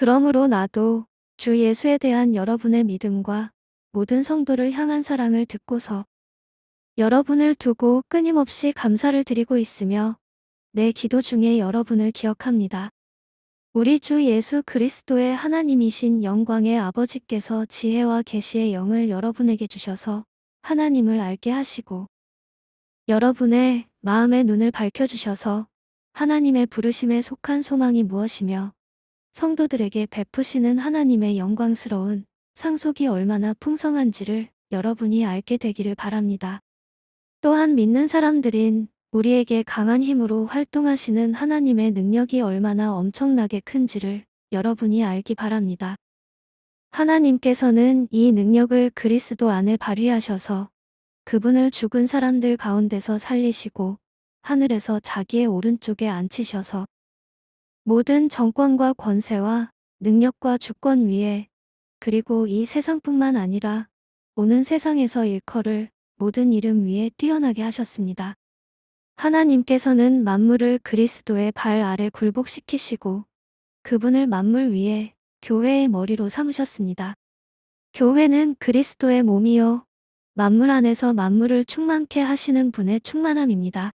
그러므로 나도 주 예수에 대한 여러분의 믿음과 모든 성도를 향한 사랑을 듣고서 여러분을 두고 끊임없이 감사를 드리고 있으며 내 기도 중에 여러분을 기억합니다. 우리 주 예수 그리스도의 하나님이신 영광의 아버지께서 지혜와 계시의 영을 여러분에게 주셔서 하나님을 알게 하시고 여러분의 마음의 눈을 밝혀주셔서 하나님의 부르심에 속한 소망이 무엇이며 성도들에게 베푸시는 하나님의 영광스러운 상속이 얼마나 풍성한지를 여러분이 알게 되기를 바랍니다. 또한 믿는 사람들인 우리에게 강한 힘으로 활동하시는 하나님의 능력이 얼마나 엄청나게 큰지를 여러분이 알기 바랍니다. 하나님께서는 이 능력을 그리스도 안에 발휘하셔서 그분을 죽은 사람들 가운데서 살리시고 하늘에서 자기의 오른쪽에 앉히셔서 모든 정권과 권세와 능력과 주권 위에 그리고 이 세상뿐만 아니라 오는 세상에서 일컬을 모든 이름 위에 뛰어나게 하셨습니다. 하나님께서는 만물을 그리스도의 발 아래 굴복시키시고 그분을 만물 위에 교회의 머리로 삼으셨습니다. 교회는 그리스도의 몸이요 만물 안에서 만물을 충만케 하시는 분의 충만함입니다.